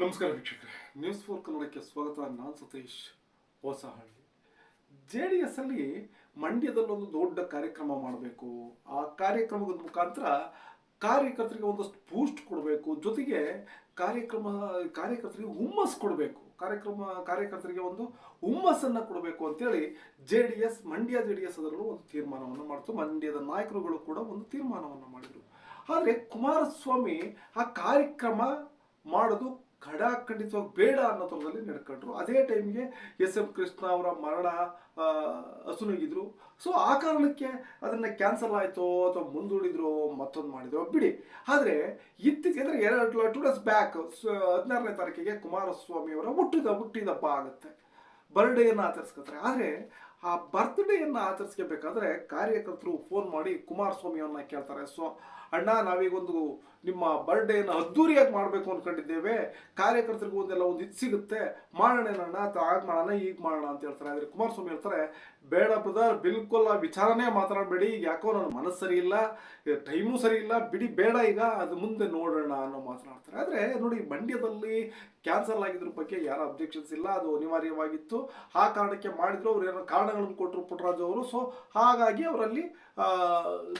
ನಮಸ್ಕಾರ ವೀಕ್ಷಕರೇ. News four ಕನ್ನಡಕ್ಕೆ ಸ್ವಾಗತ. ನಾನು Satish Hosahalli. J D S ಅಲ್ಲಿ ಮಂಡ್ಯದಲ್ಲೊಂದು ದೊಡ್ಡ ಕಾರ್ಯಕ್ರಮ ಮಾಡಬೇಕು. ಆ ಕಾರ್ಯಕ್ರಮದ ಮುಖಾಂತರ ಕಾರ್ಯಕರ್ತರಿಗೆ ಒಂದಷ್ಟು ಬೂಸ್ಟ್ ಕೊಡಬೇಕು. ಜೊತೆಗೆ ಕಾರ್ಯಕ್ರಮ, ಕಾರ್ಯಕರ್ತರಿಗೆ ಹುಮ್ಮಸ್ ಕೊಡಬೇಕು. ಕಾರ್ಯಕ್ರಮ, ಕಾರ್ಯಕರ್ತರಿಗೆ ಒಂದು ಹುಮ್ಮಸ್ಸನ್ನು ಕೊಡಬೇಕು ಅಂತೇಳಿ J D S Mandya J D S ಅದರಲ್ಲೂ ಒಂದು ತೀರ್ಮಾನವನ್ನು ಮಾಡಿತು. ಮಂಡ್ಯದ ನಾಯಕರುಗಳು ಕೂಡ ಒಂದು ತೀರ್ಮಾನವನ್ನು ಮಾಡಿದರು. ಆದರೆ ಕುಮಾರಸ್ವಾಮಿ ಆ ಕಾರ್ಯಕ್ರಮ ಮಾಡೋದು ಖಡಾಖಂಡಿತವಾಗಿ ಬೇಡ ಅನ್ನೋ ಥರದಲ್ಲಿ ನಡ್ಕೊಂಡ್ರು. ಅದೇ ಟೈಮ್ಗೆ ಎಸ್ ಎಂ ಕೃಷ್ಣ ಅವರ ಮರಣ ಹಸುನಗಿದ್ರು. ಸೊ, ಆ ಕಾರಣಕ್ಕೆ ಅದನ್ನು ಕ್ಯಾನ್ಸಲ್ ಆಯಿತು ಅಥವಾ ಮುಂದೂಡಿದ್ರು ಮತ್ತೊಂದು ಮಾಡಿದ್ರು. ಬಿಡಿ. ಆದರೆ, ಇತ್ತೀಚೆಗೆ ಅಂದರೆ ಎರಡು ಟು ಡೇಸ್ ಬ್ಯಾಕ್ ಹದಿನಾರನೇ ತಾರೀಕಿಗೆ ಕುಮಾರಸ್ವಾಮಿ ಅವರ ಹುಟ್ಟಿದ ಹುಟ್ಟಿದಪ್ಪ ಆಗುತ್ತೆ. ಬರ್ಡೇಯನ್ನು ಆಚರಿಸ್ಕೊತಾರೆ. ಆದರೆ, ಆ ಬರ್ತ್ಡೇಯನ್ನು ಆಚರಿಸ್ಕೋಬೇಕಾದ್ರೆ ಕಾರ್ಯಕರ್ತರು ಫೋನ್ ಮಾಡಿ ಕುಮಾರಸ್ವಾಮಿಯನ್ನ ಕೇಳ್ತಾರೆ. ಸೊ, ಅಣ್ಣ, ನಾವೀಗೊಂದು ನಿಮ್ಮ ಬರ್ಡೇನ ಅದ್ದೂರಿಯಾಗಿ ಮಾಡಬೇಕು ಅಂದ್ಕೊಂಡಿದ್ದೇವೆ ಕಾರ್ಯಕರ್ತರಿಗೂ ಒಂದೆಲ್ಲ ಒಂದು ಇದು ಸಿಗುತ್ತೆ. ಮಾಡೋಣ ಆಗ ಮಾಡೋಣ, ಈಗ ಮಾಡೋಣ ಅಂತ ಹೇಳ್ತಾರೆ. ಆದರೆ ಕುಮಾರಸ್ವಾಮಿ ಹೇಳ್ತಾರೆ, ಬೇಡ ಬ್ರದರ್, ಬಿಲ್ಕುಲ್ ಆ ವಿಚಾರನೇ ಮಾತಾಡಬೇಡಿ. ಈಗ ಯಾಕೋ ನನ್ನ ಮನಸ್ಸು ಸರಿ ಇಲ್ಲ, ಟೈಮು ಸರಿ ಇಲ್ಲ, ಬಿಡಿ ಬೇಡ ಈಗ, ಅದು ಮುಂದೆ ನೋಡೋಣ ಅನ್ನೋ ಮಾತನಾಡ್ತಾರೆ. ಆದರೆ ನೋಡಿ, ಮಂಡ್ಯದಲ್ಲಿ ಕ್ಯಾನ್ಸಲ್ ಆಗಿದ್ರ ಬಗ್ಗೆ ಯಾರ ಅಬ್ಜೆಕ್ಷನ್ಸ್ ಇಲ್ಲ, ಅದು ಅನಿವಾರ್ಯವಾಗಿತ್ತು. ಆ ಕಾರಣಕ್ಕೆ ಮಾಡಿದ್ರು, ಅವ್ರು ಏನೋ ಕಾರಣಗಳನ್ನು ಕೊಟ್ಟರು ಪುಟ್ಟರಾಜು ಅವರು. ಸೊ ಹಾಗಾಗಿ ಅವರಲ್ಲಿ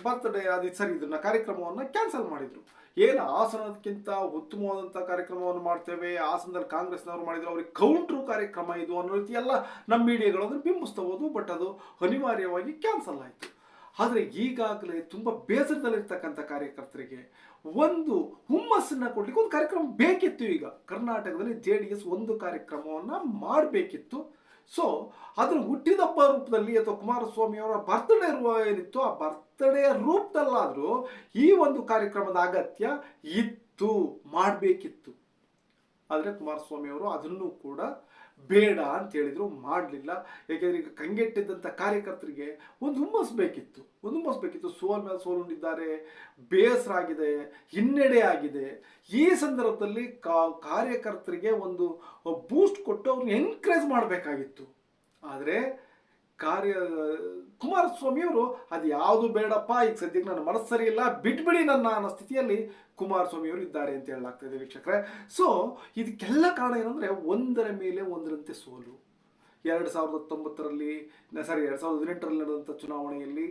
ಬರ್ತ್ಡೇ ಅದು ಸರಿ, ಇದನ್ನ ಕಾರ್ಯಕ್ರಮವನ್ನು ಕ್ಯಾನ್ಸಲ್ ಮಾಡಿದ್ರು. ಏನು ಹಾಸನಕ್ಕಿಂತ ಉತ್ತಮವಾದಂಥ ಕಾರ್ಯಕ್ರಮವನ್ನು ಮಾಡ್ತೇವೆ? ಹಾಸನದಲ್ಲಿ ಕಾಂಗ್ರೆಸ್ನವರು ಮಾಡಿದ್ರು ಅವ್ರಿಗೆ ಕೌಂಟ್ರು ಕಾರ್ಯಕ್ರಮ ಇದು ಅನ್ನೋ ರೀತಿ ಎಲ್ಲ ನಮ್ಮ ಮೀಡಿಯಾಗಳು ಅದನ್ನು ಬಿಂಬಿಸ್ತಾ ಬಟ್ ಅದು ಅನಿವಾರ್ಯವಾಗಿ ಕ್ಯಾನ್ಸಲ್ ಆಯಿತು. ಆದರೆ ಈಗಾಗಲೇ ತುಂಬ ಬೇಸರದಲ್ಲಿರ್ತಕ್ಕಂಥ ಕಾರ್ಯಕರ್ತರಿಗೆ ಒಂದು ಹುಮ್ಮಸ್ಸನ್ನ ಕೊಡ್ಲಿಕ್ಕೆ ಒಂದು ಕಾರ್ಯಕ್ರಮ ಬೇಕಿತ್ತು ಈಗ. ಕರ್ನಾಟಕದಲ್ಲಿ ಜೆ ಡಿ ಎಸ್ ಒಂದು ಕಾರ್ಯಕ್ರಮವನ್ನು ಮಾಡಬೇಕಿತ್ತು. ಸೊ ಅದ್ರ ಹುಟ್ಟಿದಪ್ಪ ರೂಪದಲ್ಲಿ ಅಥವಾ ಕುಮಾರಸ್ವಾಮಿ ಅವರ ಬರ್ತ್ಡೇ ಏನಿತ್ತು ಆ ಬರ್ತ್ಡೇ ರೂಪದಲ್ಲಾದರೂ ಈ ಒಂದು ಕಾರ್ಯಕ್ರಮದ ಅಗತ್ಯ ಇತ್ತು, ಮಾಡಬೇಕಿತ್ತು. ಆದರೆ ಕುಮಾರಸ್ವಾಮಿ ಅವರು ಅದನ್ನು ಕೂಡ ಬೇಡ ಅಂತ ಹೇಳಿದ್ರು, ಮಾಡಲಿಲ್ಲ. ಯಾಕೆಂದ್ರೆ ಈಗ ಕಂಗೆಟ್ಟಿದ್ದಂಥ ಕಾರ್ಯಕರ್ತರಿಗೆ ಒಂದು ಹುಮ್ಮಸ್ ಬೇಕಿತ್ತು. ಒಂದು ಹುಮ್ಮಸ್ ಬೇಕಿತ್ತು ಸೋಲ್ ಮೇಲೆ ಸೋಲುಂಡಿದ್ದಾರೆ. ಬೇಸರ ಆಗಿದೆ ಹಿನ್ನಡೆ ಆಗಿದೆ. ಈ ಸಂದರ್ಭದಲ್ಲಿ ಕಾರ್ಯಕರ್ತರಿಗೆ ಒಂದು ಬೂಸ್ಟ್ ಕೊಟ್ಟು ಅವ್ರನ್ನ ಎನ್ಕರೇಜ್ ಮಾಡಬೇಕಾಗಿತ್ತು. ಆದರೆ ಕಾರ್ಯ ಕುಮಾರಸ್ವಾಮಿಯವರು ಅದು ಯಾವುದು ಬೇಡಪ್ಪ, ಈಗ ಸದ್ಯಕ್ಕೆ ನನ್ನ ಮನಸ್ಸು ಸರಿ ಇಲ್ಲ, ಬಿಟ್ಬಿಡಿ ನನ್ನ ಅನ್ನೋ ಸ್ಥಿತಿಯಲ್ಲಿ ಕುಮಾರಸ್ವಾಮಿಯವರು ಇದ್ದಾರೆ ಅಂತ ಹೇಳಲಾಗ್ತದೆ ವೀಕ್ಷಕರೇ. ಸೊ ಇದಕ್ಕೆಲ್ಲ ಕಾರಣ ಏನಂದರೆ ಒಂದರ ಮೇಲೆ ಒಂದರಂತೆ ಸೋಲು. ಎರಡು ಸಾವಿರದ ಹತ್ತೊಂಬತ್ತರಲ್ಲಿ ಸಾರಿ ಎರಡು ಸಾವಿರದ ಹದಿನೆಂಟರಲ್ಲಿ ನಡೆದಂಥ ಚುನಾವಣೆಯಲ್ಲಿ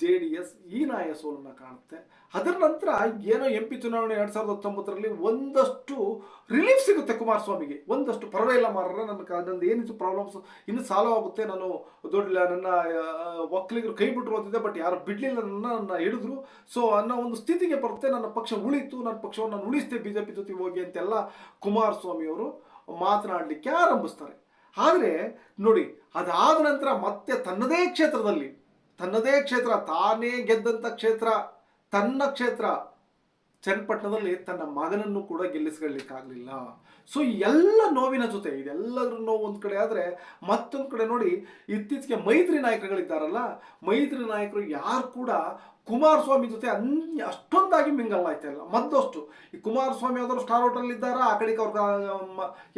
ಜೆ ಡಿ ಎಸ್ ಹೀನಾಯ ಸೋಲನ್ನು ಕಾಣುತ್ತೆ. ಅದರ ನಂತರ ಏನೋ ಎಂ ಪಿ ಚುನಾವಣೆ ಎರಡು ಸಾವಿರದ ಹತ್ತೊಂಬತ್ತರಲ್ಲಿ ಒಂದಷ್ಟು ರಿಲೀಫ್ ಸಿಗುತ್ತೆ ಕುಮಾರಸ್ವಾಮಿಗೆ. ಒಂದಷ್ಟು ಪರವಾಗಿಲ್ಲ ಮಾರರ ನನ್ನ ನಂದು ಏನಿತ್ತು ಪ್ರಾಬ್ಲಮ್ಸ್ ಇನ್ನು ಸಾಲ್ವ್ ಆಗುತ್ತೆ ನಾನು ದೊಡ್ಡ ನನ್ನ ಒಕ್ಕಲಿಗರು ಕೈ ಬಿಟ್ಟರು ಅಂತಿದ್ದೆ ಬಟ್ ಯಾರು ಬಿಡಲಿಲ್ಲ ನನ್ನ ನನ್ನ ಹಿಡಿದ್ರು ಸೊ ಅನ್ನೋ ಒಂದು ಸ್ಥಿತಿಗೆ ಬರುತ್ತೆ. ನನ್ನ ಪಕ್ಷ ಉಳಿತು ನನ್ನ ಪಕ್ಷವನ್ನು ನಾನು ಉಳಿಸ್ತೆ ಬಿ ಜೆ ಪಿ ಜೊತೆ ಹೋಗಿ ಅಂತೆಲ್ಲ ಕುಮಾರಸ್ವಾಮಿ ಅವರು ಮಾತನಾಡಲಿಕ್ಕೆ ಆರಂಭಿಸ್ತಾರೆ. ಆದರೆ ನೋಡಿ, ಅದಾದ ನಂತರ ಮತ್ತೆ ತನ್ನದೇ ಕ್ಷೇತ್ರದಲ್ಲಿ, ತನ್ನದೇ ಕ್ಷೇತ್ರ, ತಾನೇ ಗೆದ್ದಂಥ ಕ್ಷೇತ್ರ, ತನ್ನ ಕ್ಷೇತ್ರ, ಚನ್ನಪಟ್ಟಣದಲ್ಲಿ ತನ್ನ ಮಗನನ್ನು ಕೂಡ ಗೆಲ್ಲಿಸ್ಕೊಳ್ಳಿಕ್ಕಾಗಲಿಲ್ಲ. ಸೊ ಎಲ್ಲ ನೋವಿನ ಜೊತೆ, ಇದೆಲ್ಲದರ ನೋವು ಒಂದು ಕಡೆ ಆದರೆ, ಮತ್ತೊಂದು ಕಡೆ ನೋಡಿ, ಇತ್ತೀಚೆಗೆ ಮೈತ್ರಿ ನಾಯಕರುಗಳಿದ್ದಾರಲ್ಲ, ಮೈತ್ರಿ ನಾಯಕರು ಯಾರು ಕೂಡ ಕುಮಾರಸ್ವಾಮಿ ಜೊತೆ ಅನ್ಯ ಅಷ್ಟೊಂದಾಗಿ ಮಿಂಗಲ್ ಆಯ್ತಾ ಇಲ್ಲ. ಮದ್ದಷ್ಟು ಈ ಕುಮಾರಸ್ವಾಮಿ ಆದರೂ ಸ್ಟಾರ್ ಹೋಟೆಲ್ ಇದ್ದಾರ, ಆ ಕಡೆಗೆ ಅವ್ರ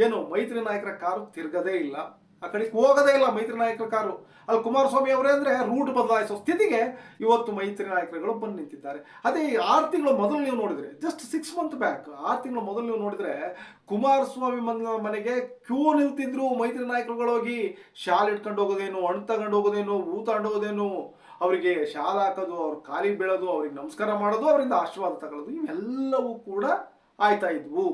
ಏನು ಮೈತ್ರಿ ನಾಯಕರ ಕಾರು ತಿರುಗದೇ ಇಲ್ಲ. ಆ ಕಡೆಗೆ ಹೋಗೋದೇ ಇಲ್ಲ ಮೈತ್ರಿ ನಾಯಕರ ಕಾರು. ಅಲ್ಲಿ ಕುಮಾರಸ್ವಾಮಿ ಅವರೇ ಅಂದರೆ ರೂಟ್ ಬದಲಾಯಿಸೋ ಸ್ಥಿತಿಗೆ ಇವತ್ತು ಮೈತ್ರಿ ನಾಯಕರುಗಳು ಬಂದು ನಿಂತಿದ್ದಾರೆ. ಅದೇ ಆರು ತಿಂಗಳು ಮೊದಲು ನೀವು ನೋಡಿದ್ರೆ ಜಸ್ಟ್ ಸಿಕ್ಸ್ ಮಂತ್ ಬ್ಯಾಕ್ ಆರು ತಿಂಗಳು ಮೊದಲು ನೀವು ನೋಡಿದ್ರೆ ಕುಮಾರಸ್ವಾಮಿ ಮನ, ಮನೆಗೆ ಕ್ಯೂ ನಿಲ್ತಿದ್ರು ಮೈತ್ರಿ ನಾಯಕರುಗಳು ಹೋಗಿ. ಶಾಲ್ ಇಟ್ಕೊಂಡು ಹೋಗೋದೇನು ಹಣ್ಣು ತಗೊಂಡು ಹೋಗೋದೇನು, ಹೂ ತಗೊಂಡು ಹೋಗೋದೇನು, ಅವರಿಗೆ ಶಾಲೆ ಹಾಕೋದು, ಅವ್ರ ಕಾಲಿಗೆ ಬೀಳೋದು, ಅವ್ರಿಗೆ ನಮಸ್ಕಾರ ಮಾಡೋದು, ಅವರಿಂದ ಆಶೀರ್ವಾದ ತಗೊಳ್ಳೋದು, ಇವೆಲ್ಲವೂ ಕೂಡ ಆಯ್ತಾ ಇದ್ವು.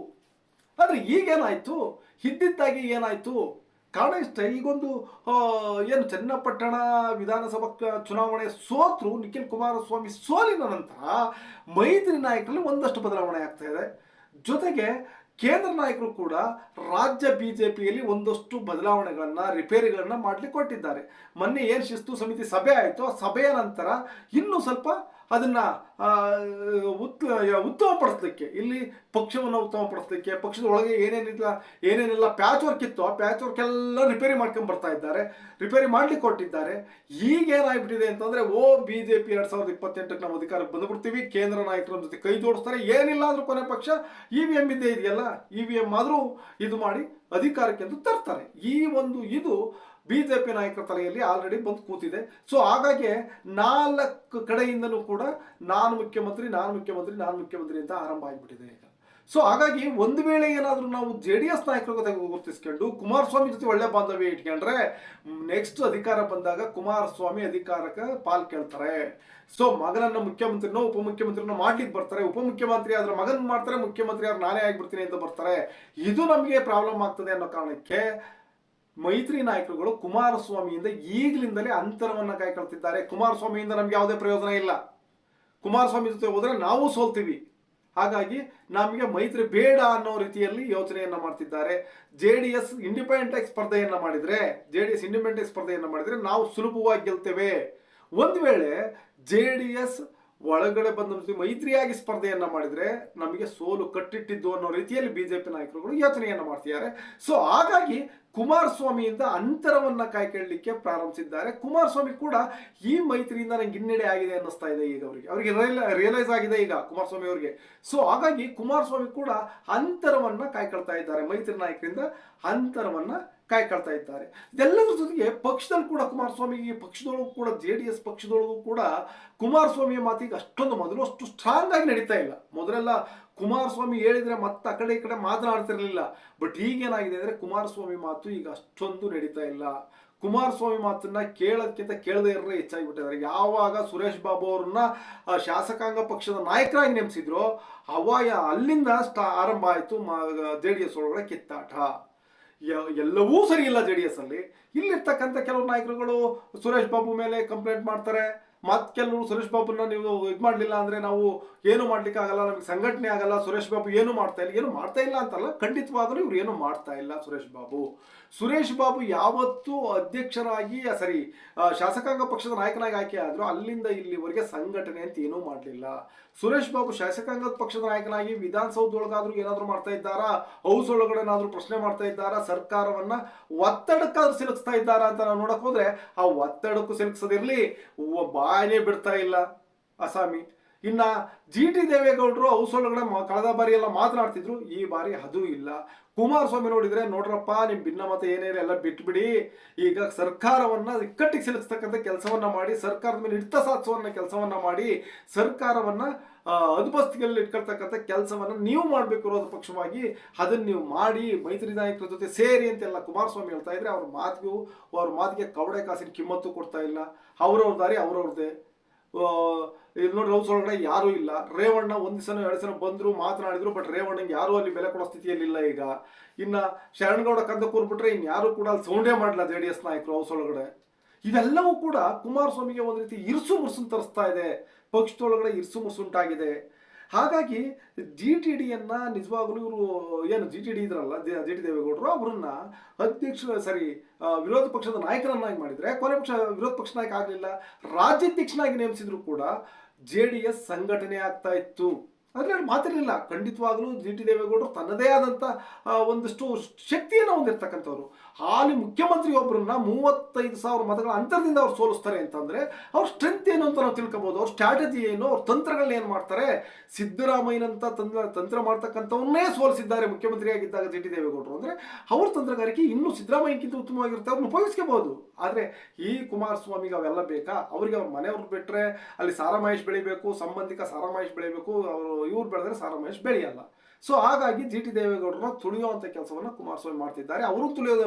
ಆದರೆ ಈಗೇನಾಯಿತು? ಇದ್ದಿದ್ದಾಗಿ ಏನಾಯ್ತು? ಕಾರಣ ಇಷ್ಟೇ, ಈಗೊಂದು ಏನು ಚನ್ನಪಟ್ಟಣ ವಿಧಾನಸಭಾ ಚುನಾವಣೆ ಸೋತ್ರು ನಿಖಿಲ್ ಕುಮಾರಸ್ವಾಮಿ ಸೋಲಿನ ನಂತರ ಮೈತ್ರಿ ನಾಯಕರಲ್ಲಿ ಒಂದಷ್ಟು ಬದಲಾವಣೆ ಆಗ್ತಾ ಇದೆ. ಜೊತೆಗೆ ಕೇಂದ್ರ ನಾಯಕರು ಕೂಡ ರಾಜ್ಯ ಬಿ ಜೆ ಪಿಯಲ್ಲಿ ಒಂದಷ್ಟು ಬದಲಾವಣೆಗಳನ್ನು, ರಿಪೇರಿಗಳನ್ನು ಮಾಡಲಿಕ್ಕೆ ಕೊಟ್ಟಿದ್ದಾರೆ ಮೊನ್ನೆ ಏನು ಶಿಸ್ತು ಸಮಿತಿ ಸಭೆ ಆಯಿತು, ಸಭೆಯ ನಂತರ ಇನ್ನೂ ಸ್ವಲ್ಪ ಅದನ್ನ ಉತ್ ಉತ್, ಉತ್ತಮಪಡಿಸ್ಲಿಕ್ಕೆ, ಇಲ್ಲಿ ಪಕ್ಷವನ್ನು ಉತ್ತಮಪಡಿಸ್ಲಿಕ್ಕೆ, ಪಕ್ಷದ ಒಳಗೆ ಏನೇನಿಲ್ಲ, ಏನೇನೆಲ್ಲ ಪ್ಯಾಚ್ ವರ್ಕ್ ಇತ್ತು, ಆ ಪ್ಯಾಚ್ ವರ್ಕ್ ಎಲ್ಲ ರಿಪೇರಿ ಮಾಡ್ಕೊಂಡು ಬರ್ತಾ ಇದ್ದಾರೆ ರಿಪೇರಿ ಮಾಡ್ಲಿಕ್ಕೆ ಕೊಟ್ಟಿದ್ದಾರೆ. ಈಗ ಏನಾಗ್ಬಿಟ್ಟಿದೆ ಅಂತಂದ್ರೆ, ಓ ಬಿ ಜೆ ಪಿ ಎರಡ್ ಸಾವಿರದ ಇಪ್ಪತ್ತೆಂಟಕ್ಕೆ ನಾವು ಅಧಿಕಾರಕ್ಕೆ ಬಂದುಬಿಡ್ತೀವಿ, ಕೇಂದ್ರ ನಾಯಕರ ಜೊತೆ ಕೈ ಜೋಡಿಸ್ತಾರೆ, ಏನಿಲ್ಲ ಆದ್ರೂ ಕೊನೆ ಪಕ್ಷ ಇ ವಿ ಎಂ ಇದೆ ಇದೆಯಲ್ಲ ಇ ವಿ ಎಂ ಆದರೂ ಇದು ಮಾಡಿ ಅಧಿಕಾರಕ್ಕೆ ಎಂದು ತರ್ತಾರೆ. ಈ ಒಂದು ಇದು ಬಿಜೆಪಿ ನಾಯಕರ ತಲೆಯಲ್ಲಿ ಆಲ್ರೆಡಿ ಬಂದು ಕೂತಿದೆ. ಸೊ ಹಾಗಾಗಿ ನಾಲ್ಕು ಕಡೆಯಿಂದಲೂ ಕೂಡ ನಾನು ಮುಖ್ಯಮಂತ್ರಿ ನಾನು ಮುಖ್ಯಮಂತ್ರಿ ನಾನು ಮುಖ್ಯಮಂತ್ರಿ ಅಂತ ಆರಂಭ ಆಗಿಬಿಟ್ಟಿದೆ ಈಗ. ಸೊ ಹಾಗಾಗಿ ಒಂದು ವೇಳೆ ಏನಾದರೂ ನಾವು ಜೆ ಡಿ ಎಸ್ ನಾಯಕರ ಜೊತೆ ಗುರುತಿಸ್ಕೊಂಡು ಕುಮಾರಸ್ವಾಮಿ ಜೊತೆ ಒಳ್ಳೆ ಬಾಂಧವ್ಯ ಇಟ್ಕೊಂಡ್ರೆ ನೆಕ್ಸ್ಟ್ ಅಧಿಕಾರ ಬಂದಾಗ ಕುಮಾರಸ್ವಾಮಿ ಅಧಿಕಾರಕ್ಕೆ ಪಾಲ್ ಕೇಳ್ತಾರೆ. ಸೊ ಮಗನನ್ನ ಮುಖ್ಯಮಂತ್ರಿನೋ, ಉಪಮುಖ್ಯಮಂತ್ರಿನೋ ಮಾಡ್ಲಿಕ್ಕೆ ಬರ್ತಾರೆ. ಉಪಮುಖ್ಯಮಂತ್ರಿ ಆದ್ರೆ ಮಗನ್ ಮಾಡ್ತಾರೆ, ಮುಖ್ಯಮಂತ್ರಿ ಆದ್ರೆ ನಾನೇ ಆಗಿಬಿಡ್ತೀನಿ ಅಂತ ಬರ್ತಾರೆ. ಇದು ನಮಗೆ ಪ್ರಾಬ್ಲಮ್ ಆಗ್ತದೆ ಅನ್ನೋ ಕಾರಣಕ್ಕೆ ಮೈತ್ರಿ ನಾಯಕರುಗಳು ಕುಮಾರಸ್ವಾಮಿಯಿಂದ ಈಗಲಿಂದಲೇ ಅಂತರವನ್ನ ಕಾಯ್ಕೊಳ್ತಿದ್ದಾರೆ ಕುಮಾರಸ್ವಾಮಿಯಿಂದ ನಮ್ಗೆ ಯಾವುದೇ ಪ್ರಯೋಜನ ಇಲ್ಲ. ಕುಮಾರಸ್ವಾಮಿ ಜೊತೆ ಹೋದ್ರೆ ನಾವು ಸೋಲ್ತೀವಿ. ಹಾಗಾಗಿ ನಮಗೆ ಮೈತ್ರಿ ಬೇಡ ಅನ್ನೋ ರೀತಿಯಲ್ಲಿ ಯೋಚನೆಯನ್ನ ಮಾಡ್ತಿದ್ದಾರೆ. ಜೆ ಡಿ ಎಸ್ ಇಂಡಿಪೆಂಡೆಂಟ್ ಸ್ಪರ್ಧೆಯನ್ನ ಮಾಡಿದ್ರೆ, ಜೆ ಡಿ ಎಸ್ ಇಂಡಿಪೆಂಡೆಂಟ್ ಸ್ಪರ್ಧೆಯನ್ನ ಮಾಡಿದ್ರೆ ನಾವು ಸುಲಭವಾಗಿ ಗೆಲ್ತೇವೆ. ಒಂದು ವೇಳೆ ಜೆ ಡಿ ಎಸ್ ಒಳಗಡೆ ಬಂದ ಮೈತ್ರಿಯಾಗಿ ಸ್ಪರ್ಧೆಯನ್ನ ಮಾಡಿದ್ರೆ ನಮಗೆ ಸೋಲು ಕಟ್ಟಿಟ್ಟಿದ್ದು ಅನ್ನೋ ರೀತಿಯಲ್ಲಿ ಬಿಜೆಪಿ ನಾಯಕರುಗಳು ಯೋಚನೆಯನ್ನ ಮಾಡ್ತಿದ್ದಾರೆ. ಸೊ ಹಾಗಾಗಿ ಕುಮಾರಸ್ವಾಮಿಯಿಂದ ಅಂತರವನ್ನ ಕಾಯ್ಕೊಳ್ಳಲಿಕ್ಕೆ ಪ್ರಾರಂಭಿಸಿದ್ದಾರೆ. ಕುಮಾರಸ್ವಾಮಿ ಕೂಡ ಈ ಮೈತ್ರಿಯಿಂದ ನಂಗೆ ಹಿನ್ನಡೆ ಆಗಿದೆ ಅನ್ನಿಸ್ತಾ ಇದೆ ಈಗ ಅವರಿಗೆ. ಅವರಿಗೆ ರಿಯಲೈಸ್ ಆಗಿದೆ ಈಗ ಕುಮಾರಸ್ವಾಮಿ ಅವರಿಗೆ. ಸೊ ಹಾಗಾಗಿ ಕುಮಾರಸ್ವಾಮಿ ಕೂಡ ಅಂತರವನ್ನ ಕಾಯ್ಕೊಳ್ತಾ ಇದ್ದಾರೆ ಮೈತ್ರಿ ನಾಯಕರಿಂದ. ಅಂತರವನ್ನ ಕಾಯ್ಕೊಳ್ತಾ ಇದ್ದಾರೆ. ಇದೆಲ್ಲದರ ಜೊತೆಗೆ ಪಕ್ಷದಲ್ಲಿ ಕೂಡ ಕುಮಾರಸ್ವಾಮಿ, ಈ ಪಕ್ಷದೊಳಗೂ ಕೂಡ, ಜೆ ಡಿ ಎಸ್ ಪಕ್ಷದೊಳಗೂ ಕೂಡ ಕುಮಾರಸ್ವಾಮಿಯ ಮಾತಿಗೆ ಅಷ್ಟೊಂದು ಮೊದಲು ಅಷ್ಟು ಸ್ಟ್ರಾಂಗ್ ಆಗಿ ನಡೀತಾ ಇಲ್ಲ. ಮೊದಲೆಲ್ಲ ಕುಮಾರಸ್ವಾಮಿ ಹೇಳಿದ್ರೆ ಮತ್ತೆ ಆ ಕಡೆ ಈ ಕಡೆ ಮಾತನಾಡ್ತಿರಲಿಲ್ಲ. ಬಟ್ ಈಗೇನಾಗಿದೆ ಅಂದ್ರೆ ಕುಮಾರಸ್ವಾಮಿ ಮಾತು ಈಗ ಅಷ್ಟೊಂದು ನಡೀತಾ ಇಲ್ಲ. ಕುಮಾರಸ್ವಾಮಿ ಮಾತನ್ನ ಕೇಳೋದಕ್ಕಿಂತ ಕೇಳದೇ ಇರೋದೇ ಹೆಚ್ಚಾಗಿಬಿಟ್ಟಿದ್ದಾರೆ ಯಾವಾಗ ಸುರೇಶ್ ಬಾಬು ಅವ್ರನ್ನ ಶಾಸಕಾಂಗ ಪಕ್ಷದ ನಾಯಕರಾಗಿ ನೇಮಿಸಿದ್ರು, ಅವಾಗ ಅಲ್ಲಿಂದ ಸ್ಟಾ, ಆರಂಭ ಆಯಿತು ಜೆ ಡಿ ಎಸ್ ಒಳಗಡೆ ಕಿತ್ತಾಟ. ಎಲ್ಲವೂ ಸರಿ ಇಲ್ಲ ಜೆ ಡಿ ಎಸ್ ಅಲ್ಲಿ. ಇಲ್ಲಿರ್ತಕ್ಕಂಥ ಕೆಲವು ನಾಯಕರುಗಳು ಸುರೇಶ್ ಬಾಬು ಮೇಲೆ ಕಂಪ್ಲೇಂಟ್ ಮಾಡ್ತಾರೆ. ಮತ್ತೆ ಕೆಲವರು ಸುರೇಶ್ ಬಾಬುನ ನೀವು ಇದು ಮಾಡಲಿಲ್ಲ ಅಂದ್ರೆ ನಾವು ಏನು ಮಾಡ್ಲಿಕ್ಕೆ ಆಗಲ್ಲ, ನಮಗೆ ಸಂಘಟನೆ ಆಗಲ್ಲ, ಸುರೇಶ್ ಬಾಬು ಏನು ಮಾಡ್ತಾ ಇಲ್ಲ, ಏನು ಮಾಡ್ತಾ ಇಲ್ಲ ಅಂತಲ್ಲ, ಖಂಡಿತವಾಗಲೂ ಇವ್ರು ಏನು ಮಾಡ್ತಾ ಇಲ್ಲ ಸುರೇಶ್ ಬಾಬು. ಸುರೇಶ್ ಬಾಬು ಯಾವತ್ತೂ ಅಧ್ಯಕ್ಷರಾಗಿ ಸರಿ ಶಾಸಕಾಂಗ ಪಕ್ಷದ ನಾಯಕನಾಗಿ ಆಯ್ಕೆ ಆದರೂ ಅಲ್ಲಿಂದ ಇಲ್ಲಿವರೆಗೆ ಸಂಘಟನೆ ಅಂತ ಏನೂ ಮಾಡಲಿಲ್ಲ. ಸುರೇಶ್ ಬಾಬು ಶಾಸಕಾಂಗ ಪಕ್ಷದ ನಾಯಕನಾಗಿ ವಿಧಾನಸೌಧದೊಳಗಾದ್ರೂ ಏನಾದರೂ ಮಾಡ್ತಾ ಇದ್ದಾರಾ? ಹೌಸ್ ಒಳಗಡೆ ಏನಾದರೂ ಪ್ರಶ್ನೆ ಮಾಡ್ತಾ ಇದ್ದಾರಾ? ಸರ್ಕಾರವನ್ನ ಒತ್ತಡಕ್ಕಾದ್ರೂ ಸಿಲುಕಿಸ್ತಾ ಇದ್ದಾರಾ ಅಂತ ನಾವು ನೋಡಕ್ ಹೋದ್ರೆ ಆ ಒತ್ತಡಕ್ಕೂ ಸಿಲುಕಿಸೋದಿರ್ಲಿ ಒ- ಬಾಯೇ ಬಿಡ್ತಾ ಇಲ್ಲ ಅಸಾಮಿ. ಇನ್ನ ಜಿ ಟಿ ದೇವೇಗೌಡರು ಹೌಸ್ ಕಳೆದ ಬಾರಿ ಎಲ್ಲ ಮಾತನಾಡ್ತಿದ್ರು, ಈ ಬಾರಿ ಅದು ಇಲ್ಲ. ಕುಮಾರಸ್ವಾಮಿ ನೋಡಿದ್ರೆ, ನೋಡ್ರಪ್ಪ, ನಿಮ್ ಭಿನ್ನ ಮತ ಏನೇನು ಎಲ್ಲ ಬಿಟ್ಬಿಡಿ. ಈಗ ಸರ್ಕಾರವನ್ನ ಇಕ್ಕಟ್ಟಿಗೆ ಸಿಲುಕಿಸ್ತಕ್ಕಂಥ ಕೆಲಸವನ್ನ ಮಾಡಿ, ಸರ್ಕಾರದ ಮೇಲೆ ಹಿಡಿತ ಸಾಧಿಸುವನ್ನ ಕೆಲಸವನ್ನ ಮಾಡಿ, ಸರ್ಕಾರವನ್ನ ಅದುಪಸ್ಥಿತಿಯಲ್ಲಿ ಇಟ್ಕೊಳ್ತಕ್ಕಂಥ ಕೆಲಸವನ್ನ ನೀವು ಮಾಡಬೇಕು ಇರೋದ್ರ ಪಕ್ಷವಾಗಿ ಅದನ್ನ ನೀವು ಮಾಡಿ, ಮೈತ್ರಿ ನಾಯಕರ ಜೊತೆ ಸೇರಿ ಅಂತೆಲ್ಲ ಕುಮಾರಸ್ವಾಮಿ ಹೇಳ್ತಾ ಇದ್ರೆ, ಅವ್ರ ಮಾತಿಗೂ, ಅವ್ರ ಮಾತಿಗೆ ಕವಡೆ ಕಾಸಿನ ಕಿಮ್ಮತ್ತು ಕೊಡ್ತಾ ಇಲ್ಲ. ಅವ್ರವ್ರ ದಾರಿ ಅವ್ರವ್ರದ್ದೇ. ಇಲ್ಲಿ ನೋಡಿ ರೌಸ್ ಒಳಗಡೆ ಯಾರೂ ಇಲ್ಲ. ರೇವಣ್ಣ ಒಂದ್ ದಿವಸ ಎರಡು ಸಲ ಬಂದ್ರು, ಮಾತನಾಡಿದ್ರು ಬಟ್ ರೇವಣ್ಣಂಗೆ ಯಾರೂ ಅಲ್ಲಿ ಬೆಲೆ ಕೊಡೋ ಸ್ಥಿತಿಯಲ್ಲಿಲ್ಲ ಈಗ. ಇನ್ನ ಶರಣಗೌಡ ಕಂದ ಕೂರ್ಬಿಟ್ರೆ ಇನ್ ಯಾರು ಕೂಡ ಅಲ್ಲಿ ಸೌಂಡೇ ಮಾಡಲ್ಲ ಜೆ ಡಿ ಎಸ್ ನಾಯಕರು ಹೌಸ್ ಒಳಗಡೆ ಇವೆಲ್ಲವೂ ಕೂಡ ಕುಮಾರಸ್ವಾಮಿಗೆ ಒಂದು ರೀತಿ ಇರ್ಸು ಮುರ್ಸು ತರಿಸ್ತಾ ಇದೆ. ಪಕ್ಷದೊಳಗಡೆ ಇರ್ಸು ಮುರ್ಸು ಉಂಟಾಗಿದೆ. ಹಾಗಾಗಿ ಜಿ ಟಿ ಡಿಯನ್ನ ನಿಜವಾಗ್ಲೂ ಇವರು, ಏನು ಜಿ ಟಿ ಡಿ ಇದ್ರಲ್ಲ, ಜಿ ಟಿ ದೇವೇಗೌಡರು, ಅವರನ್ನ ಅಧ್ಯಕ್ಷ, ಸರಿ ವಿರೋಧ ಪಕ್ಷದ ನಾಯಕರನ್ನಾಗಿ ಮಾಡಿದ್ರೆ ಕೊನೆ ಪಕ್ಷ, ವಿರೋಧ ಪಕ್ಷ ನಾಯಕ ಆಗಲಿಲ್ಲ. ರಾಜ್ಯಾಧ್ಯಕ್ಷನಾಗಿ ನೇಮಿಸಿದ್ರು ಕೂಡ ಜೆ ಡಿ ಎಸ್ ಸಂಘಟನೆ ಆಗ್ತಾ ಇತ್ತು. ಅದ್ರಲ್ಲಿ ಮಾತಿರಲಿಲ್ಲ. ಖಂಡಿತವಾಗಲೂ ಜಿ ಟಿ ದೇವೇಗೌಡರು ತನ್ನದೇ ಆದಂಥ ಒಂದಷ್ಟು ಶಕ್ತಿಯನ್ನು ಹೊಂದಿರತಕ್ಕಂಥವ್ರು. ಹಾಲಿ ಮುಖ್ಯಮಂತ್ರಿ ಒಬ್ಬರನ್ನ ಮೂವತ್ತೈದು ಸಾವಿರ ಮತಗಳ ಅಂತರದಿಂದ ಅವ್ರು ಸೋಲಿಸ್ತಾರೆ ಅಂತಂದ್ರೆ ಅವ್ರ ಸ್ಟ್ರೆಂತ್ ಏನು ಅಂತ ನಾವು ತಿಳ್ಕೊಬಹುದು ಅವ್ರ ಸ್ಟ್ರಾಟಜಿ ಏನು, ಅವ್ರ ತಂತ್ರಗಳನ್ನ ಏನು ಮಾಡ್ತಾರೆ? ಸಿದ್ದರಾಮಯ್ಯನಂತ ತಂತ್ರ ತಂತ್ರ ಮಾಡ್ತಕ್ಕಂಥವನ್ನೇ ಸೋಲಿಸಿದ್ದಾರೆ ಮುಖ್ಯಮಂತ್ರಿಯಾಗಿದ್ದಾಗ ಟಿ ದೇವೇಗೌಡರು ಅಂದ್ರೆ ಅವ್ರ ತಂತ್ರಗಾರಿಕೆ ಇನ್ನೂ ಸಿದ್ದರಾಮಯ್ಯಕ್ಕಿಂತ ಉತ್ತಮವಾಗಿರುತ್ತೆ ಅವ್ರನ್ನ ಉಪಯೋಗಿಸ್ಕೋಬಹುದು ಆದ್ರೆ ಈ ಕುಮಾರಸ್ವಾಮಿಗೆ ಅವೆಲ್ಲ ಬೇಕಾ? ಅವ್ರಿಗೆ ಅವ್ರ ಮನೆಯವ್ರು ಬಿಟ್ರೆ ಅಲ್ಲಿ ಸಾರಾಮಹೇಶ್ ಬೆಳಿಬೇಕು, ಸಂಬಂಧಿಕ ಸಾರಾಮಹೇಶ್ ಬೆಳಿಬೇಕು, ಅವರು ಇವ್ರು ಬೆಳೆದ್ರೆ ಸಾರಾ ಮಹೇಶ್ ಬೆಳೆಯಲ್ಲ. ಸೊ ಹಾಗಾಗಿ ಜಿ ಟಿ ದೇವೇಗೌಡರನ್ನ ತುಳಿಯುವಂತ ಕೆಲಸವನ್ನು ಕುಮಾರಸ್ವಾಮಿ ಮಾಡ್ತಿದ್ದಾರೆ. ಅವರು ತುಳಿಯೋದ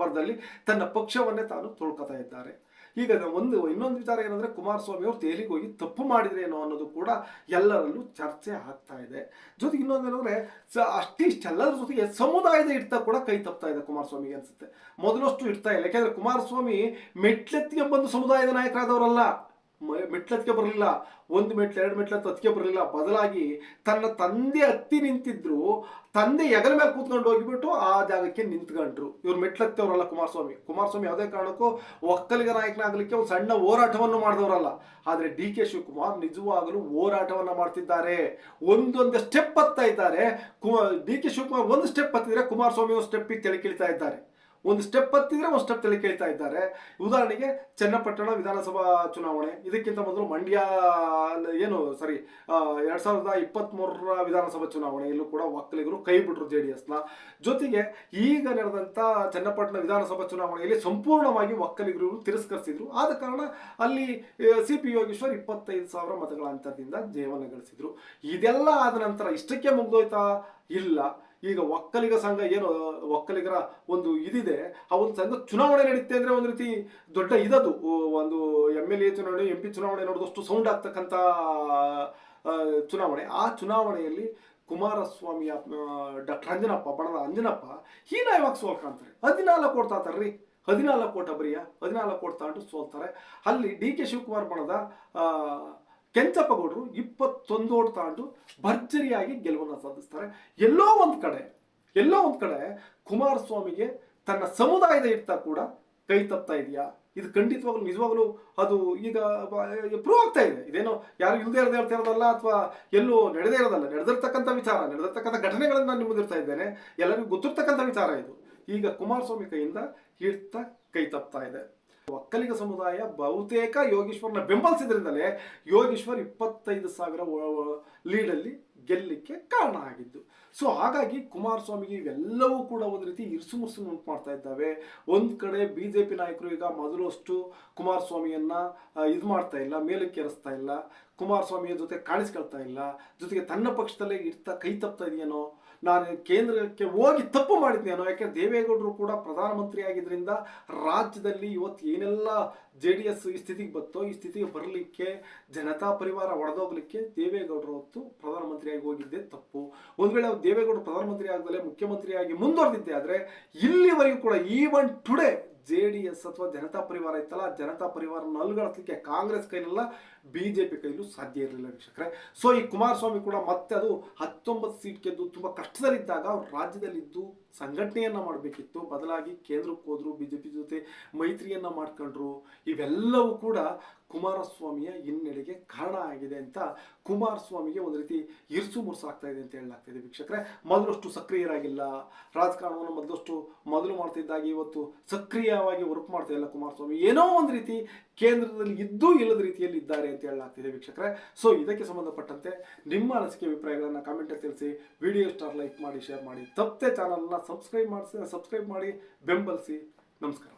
ಬರದಲ್ಲಿ ತನ್ನ ಪಕ್ಷವನ್ನೇ ತಾನು ತುಳ್ಕೊತಾ ಇದ್ದಾರೆ. ಈಗ ಒಂದು, ಇನ್ನೊಂದು ವಿಚಾರ ಏನಂದ್ರೆ ಕುಮಾರಸ್ವಾಮಿ ಅವರು ದೆಹಲಿಗೆ ಹೋಗಿ ತಪ್ಪು ಮಾಡಿದ್ರೇನೋ ಅನ್ನೋದು ಕೂಡ ಎಲ್ಲರಲ್ಲೂ ಚರ್ಚೆ ಆಗ್ತಾ ಇದೆ. ಜೊತೆಗೆ ಇನ್ನೊಂದು ಏನಂದ್ರೆ, ಸ- ಅಷ್ಟಿಷ್ಟೆಲ್ಲರ ಜೊತೆಗೆ ಸಮುದಾಯದ ಹಿಡ್ತಾ ಕೂಡ ಕೈ ತಪ್ತಾ ಇದೆ ಕುಮಾರಸ್ವಾಮಿಗೆ ಅನ್ಸುತ್ತೆ. ಮೊದಲಷ್ಟು ಇಡ್ತಾ ಇಲ್ಲ. ಯಾಕೆಂದ್ರೆ ಕುಮಾರಸ್ವಾಮಿ ಮೆಟ್ಲೆತ್ತಿಗೆ ಬಂದು ಸಮುದಾಯದ ನಾಯಕರಾದವರಲ್ಲ. ಮ- ಮೆಟ್ಲತ್ತಿಗೆ ಬರಲಿಲ್ಲ, ಒಂದು ಮೆಟ್ಲು, ಎರಡು ಮೆಟ್ಲ ಹತ್ತಕ್ಕೆ ಬರಲಿಲ್ಲ. ಬದಲಾಗಿ ತನ್ನ ತಂದೆ ಹತ್ತಿ ನಿಂತಿದ್ರು, ತಂದೆ ಎಗಲ ಮೇಲೆ ಕೂತ್ಕೊಂಡು ಹೋಗಿಬಿಟ್ಟು ಆ ಜಾಗಕ್ಕೆ ನಿಂತ್ಕೊಂಡ್ರು. ಇವ್ರು ಮೆಟ್ಲತ್ತವರಲ್ಲ ಕುಮಾರಸ್ವಾಮಿ. ಕುಮಾರಸ್ವಾಮಿ ಯಾವುದೇ ಕಾರಣಕ್ಕೂ ಒಕ್ಕಲಿಗ ನಾಯಕನಾಗಲಿಕ್ಕೆ ಒಂದು ಸಣ್ಣ ಹೋರಾಟವನ್ನು ಮಾಡಿದವರಲ್ಲ. ಆದರೆ ಡಿ ಕೆ ಶಿವಕುಮಾರ್ ನಿಜವಾಗಲೂ ಹೋರಾಟವನ್ನು ಮಾಡ್ತಿದ್ದಾರೆ. ಒಂದೊಂದು ಸ್ಟೆಪ್ ಹತ್ತಾ ಇದ್ದಾರೆ. ಡಿ ಕೆ ಶಿವಕುಮಾರ್ ಒಂದು ಸ್ಟೆಪ್ ಹತ್ತಿದ್ರೆ ಕುಮಾರಸ್ವಾಮಿ ಒಂದು ಸ್ಟೆಪ್ ತೆಳಕಿಳಿತಾ ಇದ್ದಾರೆ. ಒಂದು ಸ್ಟೆಪ್ ಹತ್ತಿದ್ರೆ ಒಂದು ಸ್ಟೆಪ್ ತಲೆ ಕೇಳ್ತಾ ಇದ್ದಾರೆ. ಉದಾಹರಣೆಗೆ ಚನ್ನಪಟ್ಟಣ ವಿಧಾನಸಭಾ ಚುನಾವಣೆ. ಇದಕ್ಕಿಂತ ಮೊದಲು ಮಂಡ್ಯ ಏನು ಸಾರಿ ಎರಡ್ ಸಾವಿರದ ಇಪ್ಪತ್ತ್ ಮೂರರ ವಿಧಾನಸಭಾ ಚುನಾವಣೆಯಲ್ಲೂ ಕೂಡ ಒಕ್ಕಲಿಗರು ಕೈ ಬಿಟ್ರು ಜೆ ಡಿ ಎಸ್ನ. ಜೊತೆಗೆ ಈಗ ನಡೆದಂತ ಚನ್ನಪಟ್ಟಣ ವಿಧಾನಸಭಾ ಚುನಾವಣೆಯಲ್ಲಿ ಸಂಪೂರ್ಣವಾಗಿ ಒಕ್ಕಲಿಗರು ತಿರಸ್ಕರಿಸಿದ್ರು. ಆದ ಕಾರಣ ಅಲ್ಲಿ ಸಿ ಪಿ ಯೋಗೇಶ್ವರ್ ಇಪ್ಪತ್ತೈದು ಸಾವಿರ ಮತಗಳ ಅಂತರದಿಂದ ಜಯವನ್ನು ಗಳಿಸಿದ್ರು. ಇದೆಲ್ಲ ಆದ ನಂತರ ಇಷ್ಟಕ್ಕೆ ಮುಗ್ದೋಯ್ತಾ? ಇಲ್ಲ. ಈಗ ಒಕ್ಕಲಿಗ ಸಂಘ ಏನು, ಒಕ್ಕಲಿಗರ ಒಂದು ಇದಿದೆ, ಆ ಒಂದು ಸಂಘ ಚುನಾವಣೆ ನಡೀತೆ ಅಂದ್ರೆ ಒಂದು ರೀತಿ ದೊಡ್ಡ ಇದದು. ಒಂದು ಎಂ ಎಲ್ ಎ ಚುನಾವಣೆ ಎಂ ಪಿ ಚುನಾವಣೆ ನೋಡಿದಷ್ಟು ಸೌಂಡ್ ಆಗ್ತಕ್ಕಂಥ ಚುನಾವಣೆ. ಆ ಚುನಾವಣೆಯಲ್ಲಿ ಕುಮಾರಸ್ವಾಮಿಯ ಡಾಕ್ಟರ್ ಅಂಜನಪ್ಪ ಬಣದ ಅಂಜನಪ್ಪ, ಹೀನಾಯವಾಗಿ ಸೋಲ್ಕಾಂತಾರೆ. ಹದಿನಾಲ್ಕು ಕೋಟ್ ತಾತಾರ್ರಿ. ಹದಿನಾಲ್ಕು ಕೋಟ ಬರೀಯ ಹದಿನಾಲ್ಕು ಕೋಟ್ ತಾಂಡು ಸೋಲ್ತಾರೆ. ಅಲ್ಲಿ ಡಿ ಕೆ ಶಿವಕುಮಾರ್ ಬಣದ ಆ, ಕೆಂಚಪ್ಪ ಗೌಡರು ಇಪ್ಪತ್ತೊಂದು ಓಟ್ ತಾಂಡು ಭರ್ಜರಿಯಾಗಿ ಗೆಲುವನ್ನು ಸಾಧಿಸ್ತಾರೆ. ಎಲ್ಲೋ ಒಂದು ಕಡೆ ಎಲ್ಲೋ ಒಂದು ಕಡೆ ಕುಮಾರಸ್ವಾಮಿಗೆ ತನ್ನ ಸಮುದಾಯದ ಹಿಡ್ತ ಕೂಡ ಕೈ ತಪ್ತಾ ಇದೆಯಾ? ಇದು ಖಂಡಿತವಾಗ್ಲೂ ನಿಜವಾಗ್ಲೂ ಅದು ಈಗ ಪ್ರೂವ್ ಆಗ್ತಾ ಇದೆ. ಇದೇನೋ ಯಾರು ಇಲ್ಲದೆ ಇರದೆ ಹೇಳ್ತಾ ಇರೋದಲ್ಲ ಅಥವಾ ಎಲ್ಲೂ ನಡೆದೇ ಇರೋದಲ್ಲ ನಡೆದಿರ್ತಕ್ಕಂಥ ವಿಚಾರ ನಡೆದಿರ್ತಕ್ಕಂಥ ಘಟನೆಗಳನ್ನು ನಾನು ನಿಮ್ಮದಿರ್ತಾ ಇದ್ದೇನೆ. ಎಲ್ಲರಿಗೂ ಗೊತ್ತಿರ್ತಕ್ಕಂಥ ವಿಚಾರ ಇದು. ಈಗ ಕುಮಾರಸ್ವಾಮಿ ಕೈಯಿಂದ ಹಿಡ್ತ ಕೈ ತಪ್ತಾ ಇದೆ. ಒಕ್ಕಲಿಗ ಸಮುದಾಯ ಬಹುತೇಕ ಯೋಗೇಶ್ವರ್ನ ಬೆಂಬಲಿಸಿದ್ರಿಂದಲೇ ಯೋಗೇಶ್ವರ್ ಇಪ್ಪತ್ತೈದು ಸಾವಿರ ಲೀಡಲ್ಲಿ ಗೆಲ್ಲಲಿಕ್ಕೆ ಕಾರಣ ಆಗಿದ್ದು. ಸೊ ಹಾಗಾಗಿ ಕುಮಾರಸ್ವಾಮಿಗೆ ಇವೆಲ್ಲವೂ ಕೂಡ ಒಂದು ರೀತಿ ಇರ್ಸು ಮುರ್ಸು ಉಂಟು ಮಾಡ್ತಾ ಇದ್ದಾವೆ. ಒಂದು ಕಡೆ ಬಿ ಜೆ ಪಿ ನಾಯಕರು ಈಗ ಮೊದಲು ಅಷ್ಟು ಕುಮಾರಸ್ವಾಮಿಯನ್ನು ಇದು ಮಾಡ್ತಾ ಇಲ್ಲ, ಮೇಲಕ್ಕೆ ಇಲ್ಲ. ಕುಮಾರಸ್ವಾಮಿಯ ಜೊತೆ ಕಾಣಿಸ್ಕೊಳ್ತಾ ಇಲ್ಲ. ಜೊತೆಗೆ ತನ್ನ ಪಕ್ಷದಲ್ಲೇ ಇರ್ತಾ, ಕೈ ತಪ್ತಾ ಇದೆಯೇನೋ? ನಾನು ಕೇಂದ್ರಕ್ಕೆ ಹೋಗಿ ತಪ್ಪು ಮಾಡಿದ್ದೇನೋ ಯಾಕೆಂದ್ರೆ ದೇವೇಗೌಡರು ಕೂಡ ಪ್ರಧಾನಮಂತ್ರಿ ಆಗಿದ್ದರಿಂದ ರಾಜ್ಯದಲ್ಲಿ ಇವತ್ತು ಏನೆಲ್ಲ ಜೆ ಡಿ ಎಸ್ ಈ ಸ್ಥಿತಿಗೆ ಬತ್ತೋ, ಈ ಸ್ಥಿತಿಗೆ ಬರಲಿಕ್ಕೆ ಜನತಾ ಪರಿವಾರ ಒಡೆದೋಗ್ಲಿಕ್ಕೆ ದೇವೇಗೌಡರು ಹೊತ್ತು ಪ್ರಧಾನಮಂತ್ರಿಯಾಗಿ ಹೋಗಿದ್ದೆ ತಪ್ಪು. ಒಂದು ವೇಳೆ ದೇವೇಗೌಡರು ಪ್ರಧಾನಮಂತ್ರಿ ಆಗದಲ್ಲೇ ಮುಖ್ಯಮಂತ್ರಿಯಾಗಿ ಮುಂದುವರೆದಿದ್ದೆ ಆದರೆ ಇಲ್ಲಿವರೆಗೂ ಕೂಡ even today J D S ಅಥವಾ ಜನತಾ ಪರಿವಾರ ಇತ್ತಲ್ಲ, ಜನತಾ ಪರಿವಾರ ನಲ್ಗಳಕ್ಕೆ ಕಾಂಗ್ರೆಸ್ ಕೈಲಲ್ಲ, ಬಿಜೆಪಿ ಕೈಲೂ ಸಾಧ್ಯ ಇರಲಿಲ್ಲ ವೀಕ್ಷಕರೇ. ಸೊ ಈ ಕುಮಾರಸ್ವಾಮಿ ಕೂಡ ಮತ್ತೆ ಅದು ಹತ್ತೊಂಬತ್ತು ಸೀಟ್ ಗೆದ್ದು ತುಂಬಾ ಕಷ್ಟದಲ್ಲಿದ್ದಾಗ ರಾಜ್ಯದಲ್ಲಿದ್ದು ಸಂಘಟನೆಯನ್ನ ಮಾಡಬೇಕಿತ್ತು. ಬದಲಾಗಿ ಕೇಂದ್ರಕ್ಕೆ ಹೋದ್ರು, ಬಿಜೆಪಿ ಜೊತೆ ಮೈತ್ರಿಯನ್ನ ಮಾಡ್ಕೊಂಡ್ರು. ಇವೆಲ್ಲವೂ ಕೂಡ ಕುಮಾರಸ್ವಾಮಿಯ ಹಿನ್ನಡೆಗೆ ಕಾರಣ ಆಗಿದೆ ಅಂತ ಕುಮಾರಸ್ವಾಮಿಗೆ ಒಂದು ರೀತಿ ಇರ್ಸು ಮುರ್ಸು ಇದೆ ಅಂತ ಹೇಳಲಾಗ್ತಿದೆ ವೀಕ್ಷಕರೇ. ಮೊದಲಷ್ಟು ಸಕ್ರಿಯರಾಗಿಲ್ಲ. ರಾಜಕಾರಣವನ್ನು ಮೊದಲಷ್ಟು ಮೊದಲು ಮಾಡ್ತಿದ್ದಾಗಿ ಇವತ್ತು ಸಕ್ರಿಯವಾಗಿ ವರ್ಕ್ ಮಾಡ್ತಾ ಇಲ್ಲ ಕುಮಾರಸ್ವಾಮಿ. ಏನೋ ಒಂದು ರೀತಿ ಕೇಂದ್ರದಲ್ಲಿ ಇದ್ದೂ ಇಲ್ಲದ ರೀತಿಯಲ್ಲಿ ಇದ್ದಾರೆ ಅಂತ ಹೇಳಲಾಗ್ತಿದೆ ವೀಕ್ಷಕರೇ. ಸೊ ಇದಕ್ಕೆ ಸಂಬಂಧಪಟ್ಟಂತೆ ನಿಮ್ಮ ಅನಿಸಿಕೆ, ಅಭಿಪ್ರಾಯಗಳನ್ನು ಕಾಮೆಂಟ್ ತಿಳಿಸಿ. ವಿಡಿಯೋ ಸ್ಟಾರ್ ಲೈಕ್ ಮಾಡಿ ಶೇರ್ ಮಾಡಿ. ತಪ್ಪದೆ ಚಾನಲ್ನ ಸಬ್ಸ್ಕ್ರೈಬ್ ಮಾಡಿಸಿ ಸಬ್ಸ್ಕ್ರೈಬ್ ಮಾಡಿ ಬೆಂಬಲಿಸಿ. ನಮಸ್ಕಾರ.